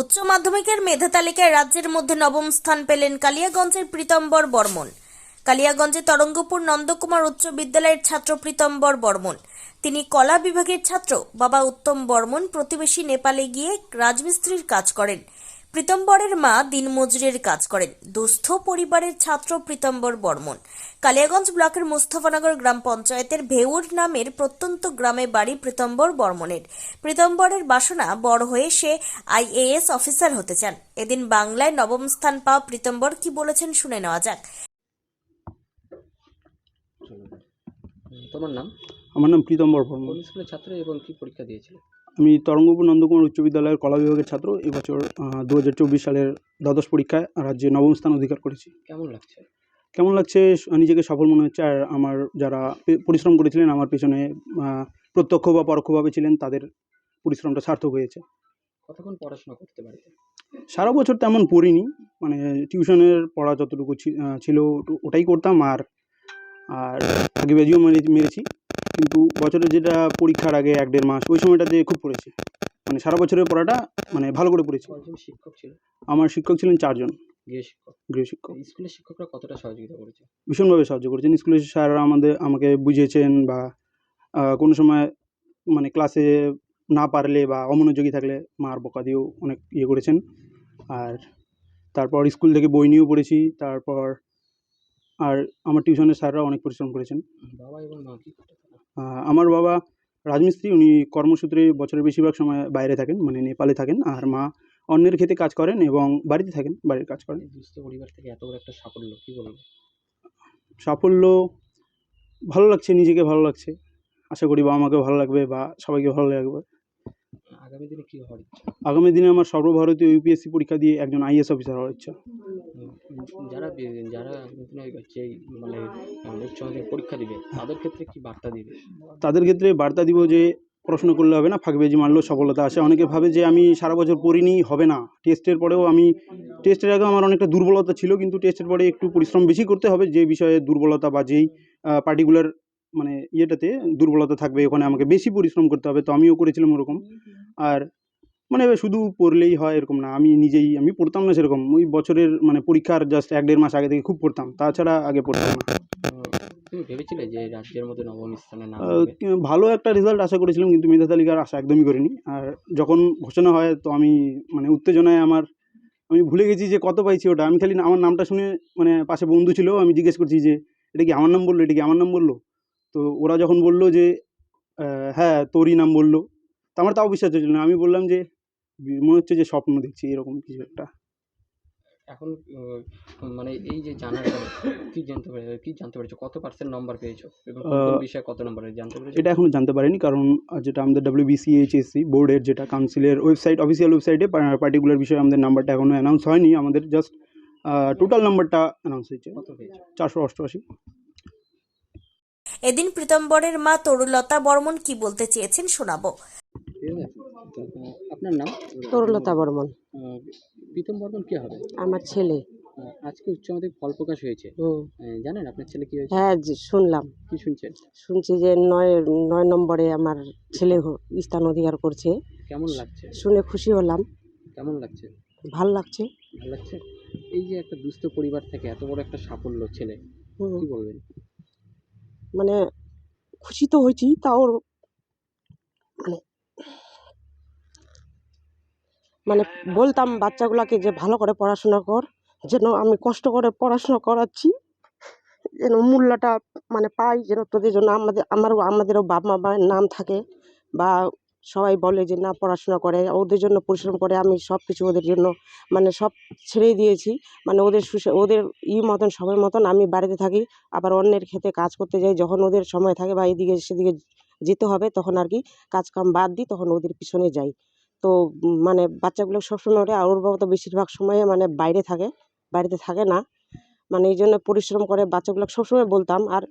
উচ্চ মাধ্যমিকের মেধা তালিকায় রাজ্যের মধ্যে নবম স্থান পেলেন কালিয়াগঞ্জের প্রীতম্বর বর্মন। কালিয়াগঞ্জে তরঙ্গপুর নন্দকুমার উচ্চ বিদ্যালয়ের ছাত্র প্রীতম্বর বর্মন। তিনি কলা বিভাগের ছাত্র। বাবা উত্তম বর্মন প্রতিবেশী নেপালে গিয়ে রাজমিস্ত্রির কাজ করেন। প্রীতম্বরের মা দিনমজুরের কাজ করেন। দুস্থ পরিবারের ছাত্র প্রীতম্বর বর্মন। কালিয়াগঞ্জ ব্লকের মুস্তফানগর গ্রাম পঞ্চায়েতের ভেউর নামের প্রত্যন্ত গ্রামে বাড়ি প্রীতম্বর বর্মনের। প্রীতম্বরের বাসনা বড় হয়ে সে আইএএস অফিসার হতে চান। এদিন বাংলায় নবম স্থান পাওয়া প্রীতম্বর কি বলেছেন শুনে নেওয়া যাক। তোমার নাম? আমার নাম প্রীতম্বর বর্মন। স্কুলের ছাত্র এবং কি পরীক্ষা দিয়েছিলে? আমি তরঙ্গপুর নন্দকুমার উচ্চ বিদ্যালয়ের কলা বিভাগের ছাত্র। এবছর দু হাজার চব্বিশ সালের দ্বাদশ পরীক্ষায় রাজ্যে নবম স্থান অধিকার করেছি। কেমন লাগছে? কেমন লাগছে? নিজেকে সফল মনে হচ্ছে। আর আমার যারা পরিশ্রম করেছিলেন আমার পেছনে প্রত্যক্ষ বা পরোক্ষভাবে ছিলেন তাদের পরিশ্রমটা সার্থক হয়েছে। কতক্ষণ পড়াশোনা করতে পারবে? সারা বছর তেমন পড়িনি। মানে টিউশনের পড়া যতটুকু ছিল ওটাই করতাম। আর আর আগে বেজিও মেরে মেরেছি। কিন্তু বছরের যেটা পরীক্ষার আগে এক দেড় মাস ওই সময়টাতে খুব পড়েছি। মানে সারা বছরের পড়াটা মানে ভালো করে পড়েছি। শিক্ষক ছিল? আমার শিক্ষক ছিলেন চারজন। গৃহ গৃহশিক্ষক স্কুলের শিক্ষকরা কতটা সহযোগিতা করেছে? ভীষণভাবে সাহায্য করেছেন। স্কুলের স্যাররা আমাদের আমাকে বুঝিয়েছেন বা কোনো সময় মানে ক্লাসে না পারলে বা অমনোযোগী থাকলে মার বকা দিয়েও অনেক ইয়ে করেছেন। আর তারপর স্কুল থেকে বই নিয়েও পড়েছি। তারপর আর আমার টিউশনের স্যাররা অনেক পরিশ্রম করেছেন। বাবা এবং মা কি আমার বাবা রাজমিস্ত্রি উনি কর্মসূত্রে বছরের বেশিরভাগ সময় বাইরে থাকেন মানে নেপালে থাকেন আর মা অন্যের ক্ষেতে কাজ করেন এবং বাড়িতে থাকেন বাড়ির কাজ করেন। দুস্থ পরিবার থেকে এত বড় একটা সাফল্য কী বলব? সাফল্য ভালো লাগছে নিজেকে ভালো লাগছে। আশা করি বাবা মাকেও ভালো লাগবে বা সবাইকে ভালো লাগবে। আগামী দিনে কি হওয়ার ইচ্ছা? আগামী দিনে আমার সর্বভারতীয় ইউপিএসসি পরীক্ষা দিয়ে একজন আইএস অফিসার হওয়ার ইচ্ছা। যারা যারা দিনে মানে উচ্চ মাধ্যমিক পরীক্ষা দিবে তাদের ক্ষেত্রে কি বার্তা দিবে? তাদের ক্ষেত্রে বার্তা দিব যে পড়াশোনা করলে হবে না ফাঁকবেজি মারলেও সফলতা আসে। অনেকে ভাবে যে আমি সারা বছর পড়িনি হবে না। টেস্টের পরেও আমি টেস্টের আগে আমার অনেকটা দুর্বলতা ছিল কিন্তু টেস্টের পরে একটু পরিশ্রম বেশি করতে হবে যে বিষয়ে দুর্বলতা বা যেই পার্টিকুলার মানে ইয়েটাতে দুর্বলতা থাকবে ওখানে আমাকে বেশি পরিশ্রম করতে হবে তো আমিও করেছিলাম ওরকম। আর মানে শুধু পড়লেই হয় এরকম না আমি নিজেই আমি পড়তাম না সেরকম। ওই বছরের মানে পরীক্ষার জাস্ট এক দেড় মাস আগে থেকে খুব পড়তাম তাছাড়া আগে পড়তাম না। তুমি ভেবেছিলে যে রাজ্যের মধ্যে নবম স্থানে নাম আহ, হবে? কি- ভালো একটা রেজাল্ট আশা করেছিলাম কিন্তু মেধা তালিকার আশা একদমই করিনি। আর যখন ঘোষণা হয় তো আমি মানে উত্তেজনায় আমার আমি ভুলে গেছি যে কত পাইছি ওটা। আমি খালি আমার নামটা শুনে মানে পাশে বন্ধু ছিল আমি জিজ্ঞেস করছি যে এটা কি আমার নাম বলল? এটা কি আমার নাম বলল? তো ওরা যখন বলল যে হ্যাঁ তোরই নাম বলল। তো আমার তাও বিশ্বাস হচ্ছিল না। আমি বললাম যে মনে হচ্ছে যে স্বপ্ন দেখছি এরকম কিছু একটা। এখন মানে এই যে জানার কি জানতে পেরে কি জানতে পেরেছ? কত পার্সেন্ট নম্বর পেয়েছ? এবং কোন কোন বিষয়ে কত নম্বর জানতে পেরেছ? এটা এখনও জানতে পারিনি কারণ যেটা আমাদের ডাব্লিউবিসিএইচএসসি বোর্ডের যেটা কাউন্সিলের ওয়েবসাইট অফিসিয়াল ওয়েবসাইটে পার্টিকুলার বিষয়ে আমাদের নাম্বারটা এখনও অ্যানাউন্স হয়নি। আমাদের জাস্ট টোটাল নাম্বারটা অ্যানাউন্স হয়েছে। কত পেয়েছ? চারশো অষ্টআশি। এদিন প্রীতম্বরের মা তরুলতা বর্মন কি বলতে চেয়েছেন শোনাবো। আপনার নাম? তরুলতা বর্মন। প্রীতম বর্মন কি হবে? আমার ছেলে। আজকে উচ্চ মাধ্যমিক ফল প্রকাশ হয়েছে। জানেন আপনার ছেলে কি হয়েছে? হ্যাঁ শুনলাম। কি শুনছেন শুনছি যে নয় নয় নম্বরে আমার ছেলে স্থান অধিকার করছে। কেমন লাগছে? শুনে খুশি হলাম। কেমন লাগছে? ভালো লাগছে। ভালো লাগছে? এই যে একটা দুস্থ পরিবার থেকে এত বড় একটা সাফল্য ছেলে কি বলবেন? মানে খুশি তো হয়েছি তাও মানে বলতাম বাচ্চাগুলোকে যে ভালো করে পড়াশোনা কর, যেন আমি কষ্ট করে পড়াশোনা করাচ্ছি, যেন মূল্যটা মানে পাই, যেন তোদের জন্য আমাদের, আমারও, আমাদেরও বাবা মায়ের নাম থাকে বা সবাই বলে যে না পড়াশোনা করে, ওদের জন্য পরিশ্রম করে আমি সব কিছু ওদের জন্য মানে সব ছেড়েই দিয়েছি। মানে ওদের ওদের ই মতন, সময় মতন আমি বাড়িতে থাকি, আবার অন্যের ক্ষেতে কাজ করতে যাই, যখন ওদের সময় থাকে বা এদিকে সেদিকে যেতে হবে, তখন আর কি কাজ কাম বাদ দিই, তখন ওদের পিছনে যাই। তো মানে বাচ্চাগুলো সবসময় ওরে আর ওর বাবা তো বেশিরভাগ সময়ে মানে বাইরে থাকে, বাড়িতে থাকে না। মানে এই জন্য পরিশ্রম করে বাচ্চাগুলো সবসময় বলতাম। আর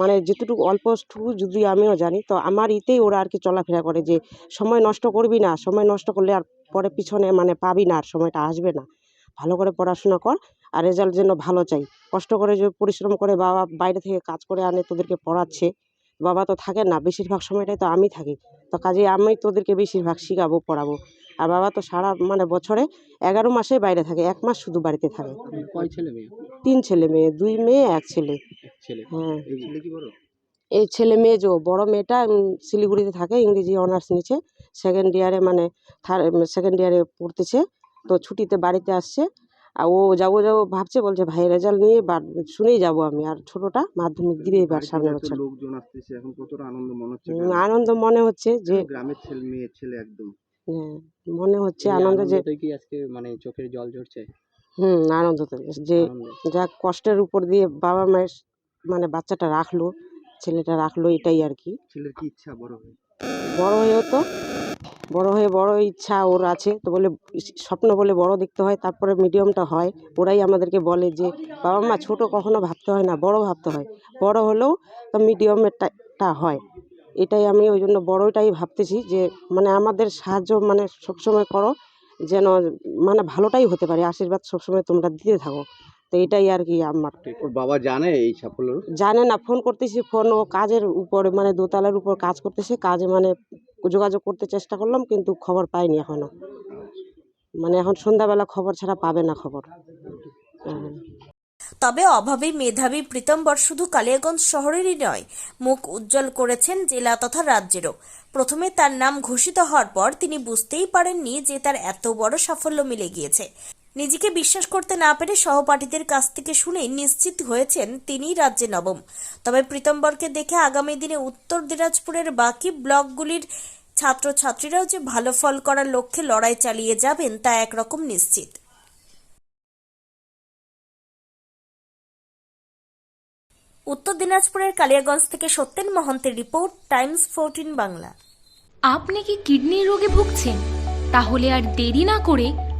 মানে যেটুকু অল্পটুকু যদি আমিও জানি, তো আমার ইতেই ওরা আর কি চলাফেরা করে যে, সময় নষ্ট করবি না, সময় নষ্ট করলে আর পরে পিছনে মানে পাবি না, আর সময়টা আসবে না। ভালো করে পড়াশোনা কর, আর রেজাল্ট যেন ভালো চাই। কষ্ট করে যে পরিশ্রম করে বাবা বাইরে থেকে কাজ করে আনে, তোদেরকে পড়াচ্ছে। বাবা তো থাকে না বেশিরভাগ সময়টাই তো আমি থাকি। তো কাজে আমি তোদেরকে বেশিরভাগ শেখাবো পড়াবো। আর বাবা তো সারা মানে বছরে এগারো মাসে বাইরে থাকে এক মাস শুধু বাড়িতে থাকে। ছেলে মেয়ে? তিন ছেলে মেয়ে দুই মেয়ে এক ছেলে। হ্যাঁ। ছেলে এই ছেলে মেয়ে যে বড় মেয়েটা শিলিগুড়িতে থাকে ইংরেজি অনার্স নিচ্ছে। সেকেন্ড ইয়ারে মানে থার্ড সেকেন্ড ইয়ারে পড়তেছে। তো ছুটিতে বাড়িতে আসছে। আর ও যাব যাব ভাবছে বলছে ভাই রেজাল্ট নিয়ে বা- শুনেই যাব আমি। আর ছোটটা মাধ্যমিক দিবে এবার সামনের বছর লোকজন আসতেছে এখন কতটা আনন্দ মনে হচ্ছে আনন্দ মনে হচ্ছে যে গ্রামের ছেলে মেয়ে ছেলে একদম। হ্যাঁ, মনে হচ্ছে আনন্দ যে কি আজকে মানে চোখের জল ঝরছে? হুম আনন্দ তো যে যা কষ্টের উপর দিয়ে বাবা মায়ের মানে বাচ্চাটা রাখল ছেলেটা রাখল এটাই আর কি। ছেলের কি ইচ্ছা বড় হয়ে? বড় হয়েও তো বড় হয়ে বড় ইচ্ছা ওর আছে, তো বলে স্বপ্ন বলে বড় দেখতে হয়, তারপরে মিডিয়ামটা হয়। ওরাই আমাদেরকে বলে যে, বাবা মা, ছোট কখনো ভাবতে হয় না, বড় ভাবতে হয়। বড় হলেও মিডিয়ামেরটা হয়। এটাই আমি ওই জন্য বড়টাই ভাবতেছি যে মানে আমাদের সাহায্য মানে সবসময় করো, যেন মানে ভালোটাই হতে পারে, আশীর্বাদ সবসময় তোমরা দিতে থাকো। তো এটাই আর কি আমার। ওর বাবা জানে এই সাফল্য জানে না ফোন করতেছি ফোন ও কাজের উপরে মানে দোতলার উপর কাজ করতেছে কাজে মানে যোগাযোগ করতে চেষ্টা করলাম কিন্তু খবর পাইনি এখনও। মানে এখন সন্ধ্যাবেলা খবর ছাড়া পাবে না খবর। হ্যাঁ। তবে অভাবী মেধাবী প্রীতম্বর শুধু কালিয়াগঞ্জ শহরেরই নয় মুখ উজ্জ্বল করেছেন জেলা তথা রাজ্যেরও। প্রথমে তার নাম ঘোষিত হওয়ার পর তিনি বুঝতেই পারেননি যে তার এত বড় সাফল্য মিলে গিয়েছে। নিজেকে বিশ্বাস করতে না পেরে সহপাঠীদের কাছ থেকে শুনে নিশ্চিত হয়েছেন তিনি রাজ্যে নবম। তবে প্রীতম্বরকে দেখে আগামী দিনে উত্তর দিনাজপুরের বাকি ব্লকগুলির ছাত্রছাত্রীরাও যে ভালো ফল করার লক্ষ্যে লড়াই চালিয়ে যাবেন তা একরকম নিশ্চিত। উত্তর দিনাজপুরের কালিয়াগঞ্জ থেকে সত্যেন মহন্তের রিপোর্ট, টাইমস ফোরটিন বাংলা। আপনি কি কিডনির রোগে ভুগছেন? তাহলে আর দেরি না করে